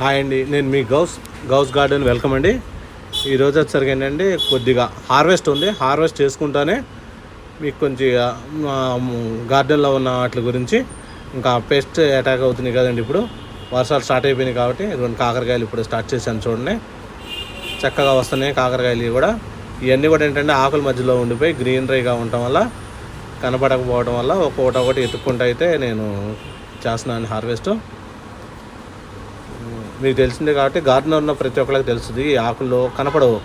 Hi అండి నేను మీ గౌస్ గౌస్ గార్డెన్ వెల్కమ్ అండి. ఈరోజు వచ్చేసరికి ఏంటంటే కొద్దిగా హార్వెస్ట్ ఉంది. హార్వెస్ట్ చేసుకుంటానే మీకు కొంచెం గార్డెన్లో ఉన్న వాటి గురించి ఇంకా పెస్ట్ అటాక్ అవుతున్నాయి కదండి ఇప్పుడు. వర్షాలు స్టార్ట్ అయిపోయినాయి కాబట్టి రెండు కాకరకాయలు ఇప్పుడు స్టార్ట్ చేశాను చూడండి. చక్కగా వస్తున్నాయి కాకరకాయలు కూడా. ఇవన్నీ కూడా ఏంటంటే ఆకుల మధ్యలో ఉండిపోయి గ్రీనరీగా ఉండటం వల్ల కనపడకపోవడం వల్ల ఒక్కొక్కటి ఒకటి ఎత్తుక్కుంటూ అయితే నేను చేస్తున్నాను హార్వెస్ట్. మీకు తెలిసిందే కాబట్టి గార్డెన్ ఉన్న ప్రతి ఒక్కరికి తెలుస్తుంది ఈ ఆకుల్లో కనపడవు.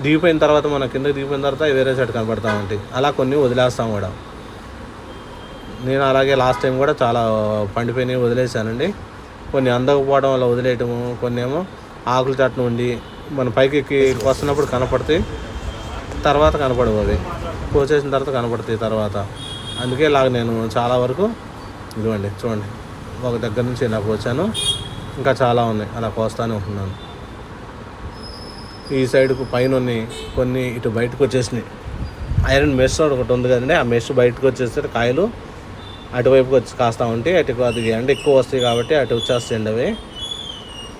దిగిపోయిన తర్వాత మన కింద దిగిపోయిన తర్వాత వేరే సైడ్ కనపడతా ఉంటాయి అలా కొన్ని వదిలేస్తాం కూడా. నేను అలాగే లాస్ట్ టైం కూడా చాలా పండిపోయినవి వదిలేసానండి కొన్ని అందకపోవడం వల్ల వదిలేయటము కొన్ని ఏమో ఆకుల చట్టం ఉండి మన పైకి ఎక్కి వస్తున్నప్పుడు కనపడతాయి తర్వాత కనపడవు అవి. కోసేసిన తర్వాత కనపడతాయి తర్వాత. అందుకే ఇలాగ నేను చాలా వరకు ఇదిగోండి చూడండి. ఒక దగ్గర నుంచి ఇలా కోసాను. ఇంకా చాలా ఉన్నాయి అలా కోస్తానే ఉంటున్నాను. ఈ సైడ్కు పైన ఉన్నాయి కొన్ని ఇటు బయటకు వచ్చేసినాయి. ఐరన్ మెష్ ఒకటి ఉంది కదండి ఆ మెష్ బయటకు వచ్చేసరికి కాయలు అటువైపుకి వచ్చి కాస్తా ఉంటే అటు అది ఎండ ఎక్కువ వస్తాయి కాబట్టి అటు వచ్చేస్తాయండి అవి.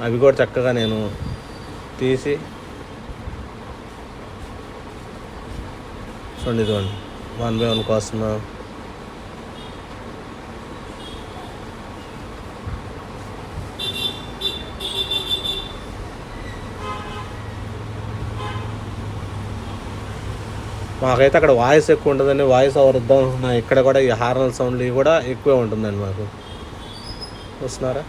అవి కూడా చక్కగా నేను తీసి చూడండి ఇదిగోండి. వన్ బై వన్ కోస్తున్నాను మాకైతే అక్కడ వాయిస్ ఎక్కువ ఉంటుందండి. వాయిస్ అవరుద్దాం నా ఇక్కడ కూడా ఈ హార్నల్ సౌండ్లు ఇవి కూడా ఎక్కువే ఉంటుందండి మాకు. వస్తున్నారా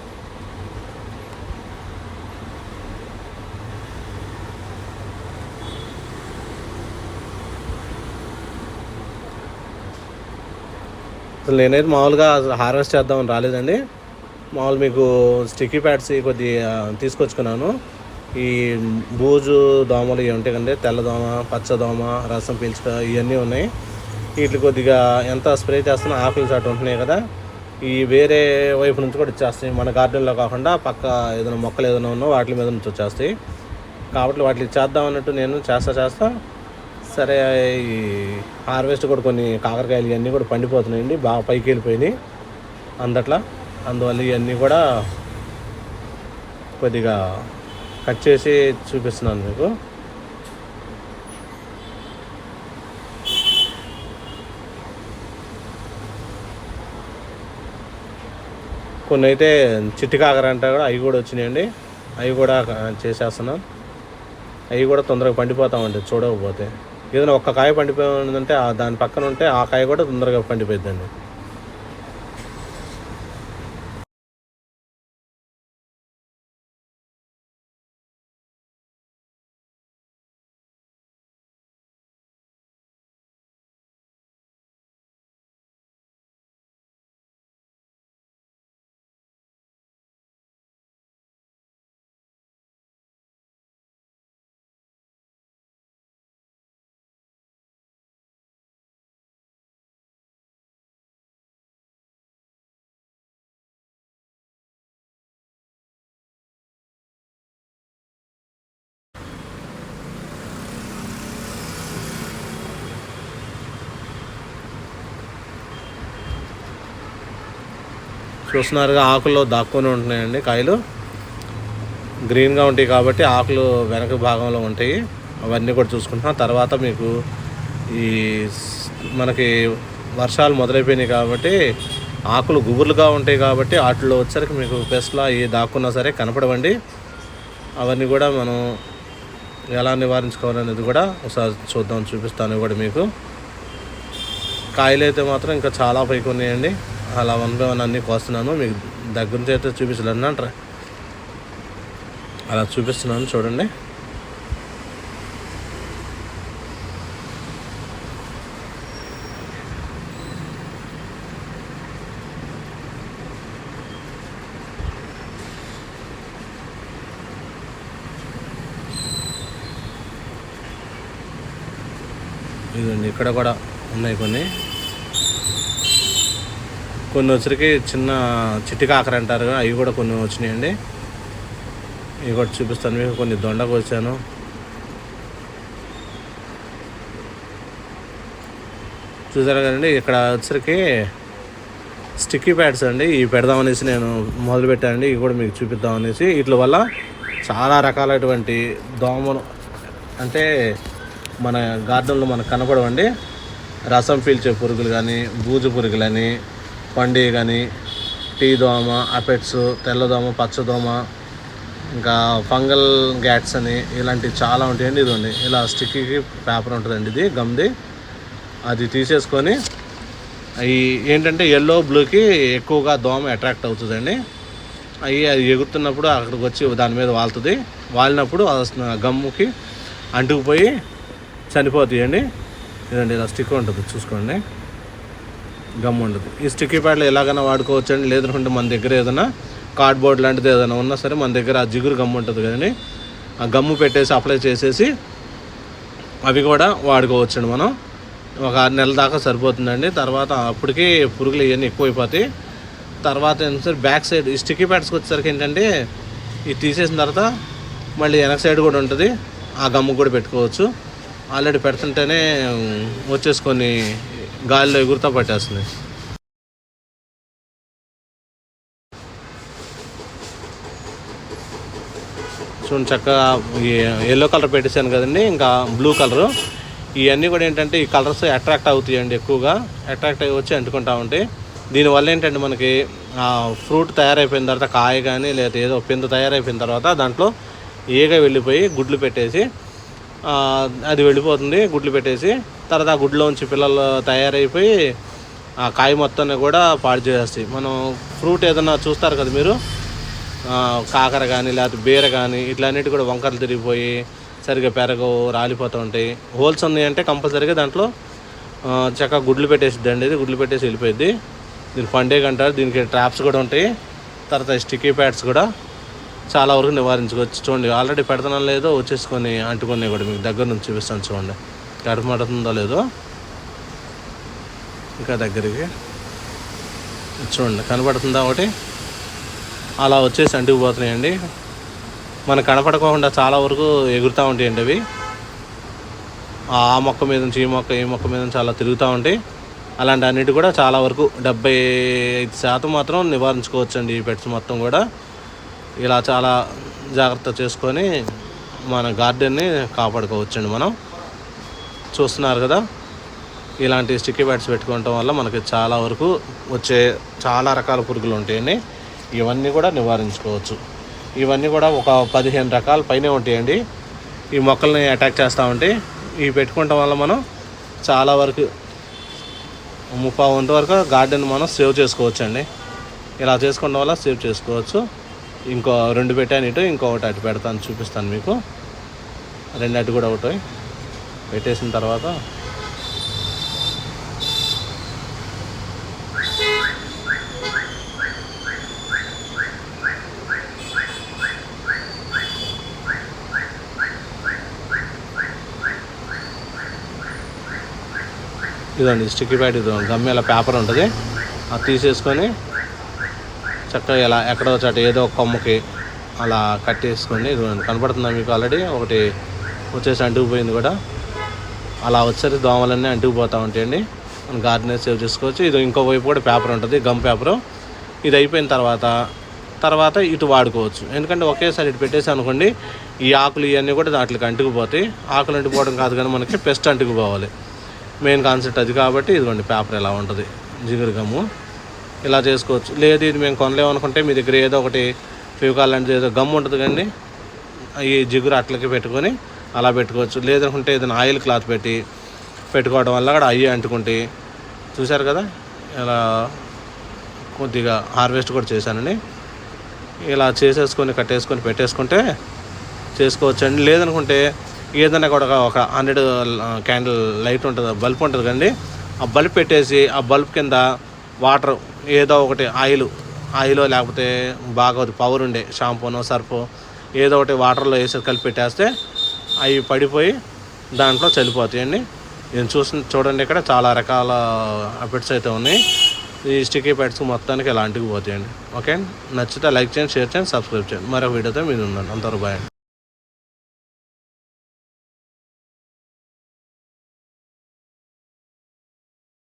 అసలు నేనైతే మామూలుగా హార్వెస్ట్ చేద్దామని రాలేదండి. మామూలు మీకు స్టిక్కీ ప్యాడ్స్ కొద్దిగా తీసుకొచ్చుకున్నాను. ఈ బూజు దోమలు ఇవి ఉంటాయి కండి తెల్ల దోమ పచ్చ దోమ రసం పీల్చుక ఇవన్నీ ఉన్నాయి. వీటికి కొద్దిగా ఎంత స్ప్రే చేస్తున్నా ఆకులు అటు ఉంటున్నాయి కదా ఈ వేరే వైపు నుంచి కూడా ఇచ్చేస్తాయి మన గార్డెన్లో కాకుండా పక్క ఏదైనా మొక్కలు ఏదైనా ఉన్నా వాటి మీద నుంచి వచ్చేస్తాయి. కాబట్టి వాటికి చేద్దాం అన్నట్టు నేను చేస్తా చేస్తా. సరే ఈ హార్వెస్ట్ కూడా కొన్ని కాకరకాయలు ఇవన్నీ కూడా పండిపోతున్నాయండి బాగా పైకి వెళ్ళిపోయినాయి అందట్లా. అందువల్ల ఇవన్నీ కూడా కొద్దిగా కట్ చేసి చూపిస్తున్నాను మీకు. కొన్ని అయితే చిట్టి కాకర అంటే కూడా అవి కూడా వచ్చినాయండి. అవి కూడా చేసేస్తున్నాం అవి కూడా తొందరగా పండిపోతామండి చూడకపోతే. ఏదైనా ఒక్క కాయ పండిపోయిందంటే దాని పక్కన ఉంటే ఆ కాయ కూడా తొందరగా పండిపోద్దండి చూస్తున్నారుగా ఆకుల్లో దాక్కుని ఉంటున్నాయండి కాయలు. గ్రీన్గా ఉంటాయి కాబట్టి ఆకులు వెనక భాగంలో ఉంటాయి. అవన్నీ కూడా చూసుకుంటున్నాం. తర్వాత మీకు ఈ మనకి వర్షాలు మొదలైపోయినాయి కాబట్టి ఆకులు గుబుర్లుగా ఉంటాయి కాబట్టి వాటిలో వచ్చరికి మీకు పెస్ట్లా ఏ దాక్కున్నా సరే కనపడవండి. అవన్నీ కూడా మనం ఎలా నివారించుకోవాలనేది కూడా ఒకసారి చూద్దాం చూపిస్తాను కూడా మీకు. కాయలు అయితే మాత్రం ఇంకా చాలా పైకి ఉన్నాయండి. అలా వన్ బై వన్ అన్నీ కోస్తున్నాను. మీకు దగ్గర నుంచి అయితే చూపించలేను. అంటారా అలా చూపిస్తున్నాను చూడండి. ఇదండి ఇక్కడ కూడా ఉన్నాయి కొన్ని. కొన్ని వచ్చరికి చిన్న చిట్టి కాకర అంటారు అవి కూడా కొన్ని వచ్చినాయండి. ఇవి కూడా చూపిస్తాను మీకు కొన్ని దొండకు వచ్చాను. చూసారు కదండి ఇక్కడ వచ్చరికి స్టిక్కీ ప్యాడ్స్ అండి ఇవి పెడదామనేసి నేను మొదలు పెట్టానండి ఇవి కూడా మీకు చూపిద్దాం అనేసి. వీటి వల్ల చాలా రకాలైనటువంటి దోమలు అంటే మన గార్డెన్లో మనకు కనపడవండి. రసం పీల్చే పురుగులు కానీ బూజు పురుగులని పండి కానీ టీ దోమ అపెట్స్ తెల్లదోమ పచ్చదోమ ఇంకా ఫంగల్ గ్యాట్స్ అని ఇలాంటివి చాలా ఉంటాయండి ఇదిగోండి. ఇలా స్టిక్కీకి పేపర్ ఉంటుందండి ఇది గమ్ది. అది తీసేసుకొని అవి ఏంటంటే ఎల్లో బ్లూకి ఎక్కువగా దోమ అట్రాక్ట్ అవుతుందండి. అవి అది ఎగురుతున్నప్పుడు అక్కడికి వచ్చి దాని మీద వాలుతుంది వాలినప్పుడు ఆ గమ్ముకి అంటుకుపోయి చనిపోతాయండి. ఇదండి ఇలా స్టిక్ ఉంటుంది చూసుకోండి. గమ్ ఉండదు. ఈ స్టిక్కీ ప్యాడ్లు ఎలాగైనా వాడుకోవచ్చు అండి లేదనుకుంటే మన దగ్గర ఏదైనా కార్డ్బోర్డ్ లాంటిది ఏదైనా ఉన్నా సరే మన దగ్గర ఆ జిగురు గమ్ము ఉంటుంది కదండి. ఆ గమ్ము పెట్టేసి అప్లై చేసేసి అవి కూడా వాడుకోవచ్చండి మనం. ఒక ఆరు నెలల దాకా సరిపోతుందండి. తర్వాత అప్పటికి పురుగులు ఇవన్నీ ఎక్కువైపోతాయి. తర్వాత ఏంటంటే బ్యాక్ సైడ్ ఈ స్టిక్కీ ప్యాడ్స్కి వచ్చేసరికి ఏంటంటే ఇది తీసేసిన తర్వాత మళ్ళీ వెనక సైడ్ కూడా ఉంటుంది. ఆ గమ్ము కూడా పెట్టుకోవచ్చు. ఆల్రెడీ పెడుతుంటేనే వచ్చేసుకొని గాలిలో ఎగురుతా పట్టేస్తుంది. చూడండి చక్కగా ఎల్లో కలర్ పెట్టేశాను కదండి ఇంకా బ్లూ కలరు ఇవన్నీ కూడా ఏంటంటే ఈ కలర్స్ అట్రాక్ట్ అవుతాయండి ఎక్కువగా. అట్రాక్ట్ అయ్యి వచ్చి అంటుకుంటా ఉంటాయి. దీనివల్ల ఏంటంటే మనకి ఫ్రూట్ తయారైపోయిన తర్వాత కాయ కానీ లేదా ఏదో పింద తయారైపోయిన తర్వాత దాంట్లో ఏగ వెళ్ళిపోయి గుడ్లు పెట్టేసి అది వెళ్ళిపోతుంది గుడ్లు పెట్టేసి. తర్వాత ఆ గుడ్లోంచి పిల్లలు తయారైపోయి ఆ కాయ మొత్తాన్ని కూడా పాడు చేసేస్తాయి. మనం ఫ్రూట్ ఏదైనా చూస్తారు కదా మీరు? కాకర కానీ లేకపోతే బీర కానీ ఇట్లాన్నిటి కూడా వంకరలు తిరిగిపోయి సరిగ్గా పెరగవు రాలిపోతూ ఉంటాయి. హోల్స్ ఉన్నాయంటే కంపల్సరీగా దాంట్లో చక్కగా గుడ్లు పెట్టేసిద్ది అండి ఇది. గుడ్లు పెట్టేసి వెళ్ళిపోయింది దీని పండేగ అంటారు. దీనికి ట్రాప్స్ కూడా ఉంటాయి. తర్వాత స్టిక్కీ ప్యాడ్స్ కూడా. చాలా వరకు నివారించుకోవచ్చు. చూడండి ఆల్రెడీ పెడతానో లేదో వచ్చేసుకొని అంటుకొని కూడా మీకు దగ్గర నుంచి చూపిస్తాను చూడండి. కడుపు లేదో ఇంకా దగ్గరికి. చూడండి కనపడుతుందా ఒకటి? అలా వచ్చేసి అంటుకుపోతున్నాయండి. మనకు కనపడకుండా చాలా వరకు ఎగురుతూ ఉంటాయండి అవి. ఆ మొక్క మీద నుంచి ఈ మొక్క ఈ మొక్క మీద నుంచి అలా తిరుగుతూ ఉంటాయి. అలాంటి అన్నిటి కూడా చాలా వరకు డెబ్బై ఐదు శాతం మాత్రం నివారించుకోవచ్చండి ఈ పెట్స్ మొత్తం కూడా. ఇలా చాలా జాగ్రత్త చేసుకొని మన గార్డెన్ని కాపాడుకోవచ్చండి మనం. చూస్తున్నారు కదా? ఇలాంటి స్టిక్కీ బ్యాట్స్ పెట్టుకోవటం వల్ల మనకి చాలా వరకు వచ్చే చాలా రకాల పురుగులు ఉంటాయండి. ఇవన్నీ కూడా నివారించుకోవచ్చు. ఇవన్నీ కూడా ఒక పదిహేను రకాల పైనే ఉంటాయండి. ఈ మొక్కల్ని అటాక్ చేస్తూ ఉంటే ఇవి పెట్టుకోవటం వల్ల మనం చాలా వరకు ముప్పై వంతు వరకు గార్డెన్ మనం సేవ్ చేసుకోవచ్చు అండి ఇలా చేసుకోవడం వల్ల సేవ్ చేసుకోవచ్చు. ఇంకో రెండు పెట్టాను ఇటు ఇంకొకటి అటు పెడతాను చూపిస్తాను మీకు. రెండు అటు కూడా ఒకటి పెట్టేసిన తర్వాత ఇదండి స్టిక్కీ ప్యాడ్ ఇది గమ్మి ఇలా పేపర్ ఉంటుంది. అది తీసేసుకొని చక్కగా ఇలా ఎక్కడో చోట ఏదో ఒక కొమ్మకి అలా కట్టేసుకొని ఇది కనపడుతుందా మీకు ఆల్రెడీ ఒకటి వచ్చేసి అంటుకుపోయింది కూడా. అలా వచ్చేసి దోమలన్నీ అంటుకుపోతూ ఉంటాయండి. మనం గార్డెన్ సేవ్ చేసుకోవచ్చు. ఇది ఇంకో వైపు కూడా పేపర్ ఉంటుంది గమ్ పేపరు ఇది అయిపోయిన తర్వాత తర్వాత ఇటు వాడుకోవచ్చు. ఎందుకంటే ఒకేసారి ఇటు పెట్టేసి అనుకోండి ఈ ఆకులు ఇవన్నీ కూడా దాంట్లోకి అంటుకుపోతాయి. ఆకులు అంటుకుపోవడం కాదు కానీ మనకి పెస్ట్ అంటుకుపోవాలి. మెయిన్ కాన్సెప్ట్ అది కాబట్టి ఇదిగోండి పేపర్ ఎలా ఉంటుంది. జిగురు గమ్ము ఇలా చేసుకోవచ్చు. లేదు ఇది మేము కొనలేము అనుకుంటే మీ దగ్గర ఏదో ఒకటి ఫివికాల్ లాంటిది ఏదో గమ్ ఉంటుంది కండి ఈ జిగురు అట్లకి పెట్టుకొని అలా పెట్టుకోవచ్చు. లేదనుకుంటే ఏదైనా ఆయిల్ క్లాత్ పెట్టి పెట్టుకోవడం వల్ల కూడా అయ్యి అంటుకుంటే. చూశారు కదా? ఇలా కొద్దిగా హార్వెస్ట్ కూడా చేశానండి. ఇలా చేసేసుకొని కట్టేసుకొని పెట్టేసుకుంటే చేసుకోవచ్చండి. లేదనుకుంటే ఏదైనా కూడా ఒక హండ్రెడ్ క్యాండిల్ లైట్ ఉంటుంది బల్బ్ ఉంటుంది కండి. ఆ బల్బ్ పెట్టేసి ఆ బల్బ్ కింద వాటర్ ఏదో ఒకటి ఆయిల్. ఆయిల్ లేకపోతే బాగా పవర్ ఉండే షాంపూనో సర్ఫో ఏదో ఒకటి వాటర్లో వేసి కలిపి పెట్టేస్తే అవి పడిపోయి దాంట్లో చల్లిపోతాయండి నేను చూసి చూడండి ఇక్కడ చాలా రకాల పెట్స్ అయితే ఉన్నాయి. ఈ స్టిక్కీ ప్యాడ్స్ మొత్తానికి ఇలాంటివి పోతాయండి. ఓకే నచ్చితే లైక్ చేయండి షేర్ చేయండి సబ్స్క్రైబ్ చేయండి. మరొక వీడియోతో మీరు ఉన్నాను అంతవరకు బాయ్